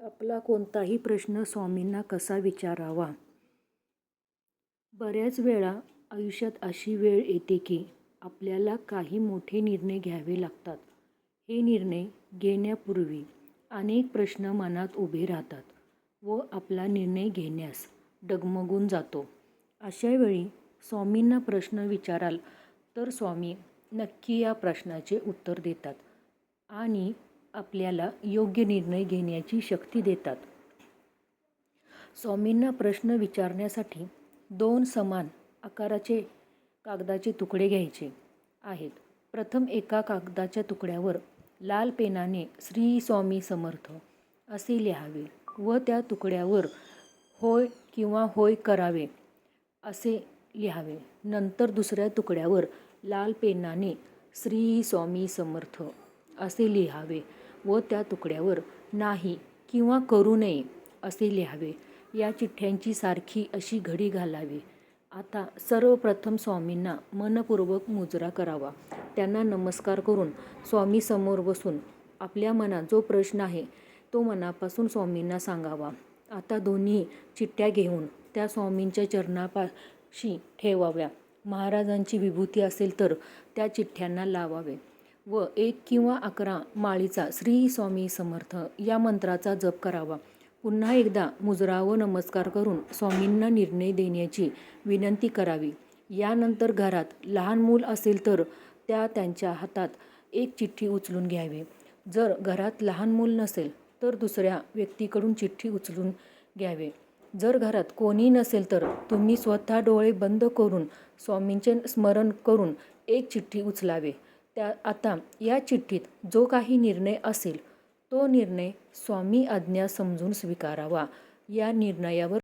आपला कोणताही प्रश्न स्वामींना कसा विचारावा? बऱ्याच वेळा आयुष्यात अशी वेळ येते की आपल्याला काही मोठे निर्णय घ्यावे लागतात. हे निर्णय घेण्यापूर्वी अनेक प्रश्न मनात उभे राहतात व आपला निर्णय घेण्यास डगमगून जातो. अशावेळी स्वामींना प्रश्न विचाराल तर स्वामी नक्की या प्रश्नाचे उत्तर देतात आणि आपल्याला योग्य निर्णय घेण्याची शक्ती देतात. स्वामींना प्रश्न विचारण्यासाठी दोन समान आकाराचे कागदाचे तुकडे घ्यायचे आहेत. प्रथम एका कागदाच्या तुकड्यावर लाल पेनाने श्री स्वामी समर्थ असे लिहावे व त्या तुकड्यावर होय किंवा होय करावे असे लिहावे. नंतर दुसऱ्या तुकड्यावर लाल पेनाने श्री स्वामी समर्थ असे लिहावे व त्या तुकड्यावर नाही किंवा करू नये असे लिहावे. या चिठ्ठ्यांची सारखी अशी घडी घालावी. आता सर्वप्रथम स्वामींना मनपूर्वक मुजरा करावा. त्यांना नमस्कार करून स्वामींसमोर बसून आपल्या मनात जो प्रश्न आहे तो मनापासून स्वामींना सांगावा. आता दोन्ही चिठ्ठ्या घेऊन त्या स्वामींच्या चरणापाशी ठेवाव्या. महाराजांची विभूती असेल तर त्या चिठ्ठ्यांना लावावे व एक किंवा अकरा माळीचा श्री स्वामी समर्थ या मंत्राचा जप करावा. पुन्हा एकदा मुजरा व नमस्कार करून स्वामींना निर्णय देण्याची विनंती करावी. यानंतर घरात लहान मूल असेल तर त्या त्यांच्या हातात एक चिठ्ठी उचलून घ्यावी. जर घरात लहान मूल नसेल तर दुसऱ्या व्यक्तीकडून चिठ्ठी उचलून घ्यावे जर घरात कोणी नसेल तर तुम्ही स्वतः डोळे बंद करून स्वामींचे स्मरण करून एक चिठ्ठी उचलावे त्या आता या चिठ्ठीत जो काही निर्णय असेल तो निर्णय स्वामी आज्ञा समजून स्वीकारावा. या निर्णयावर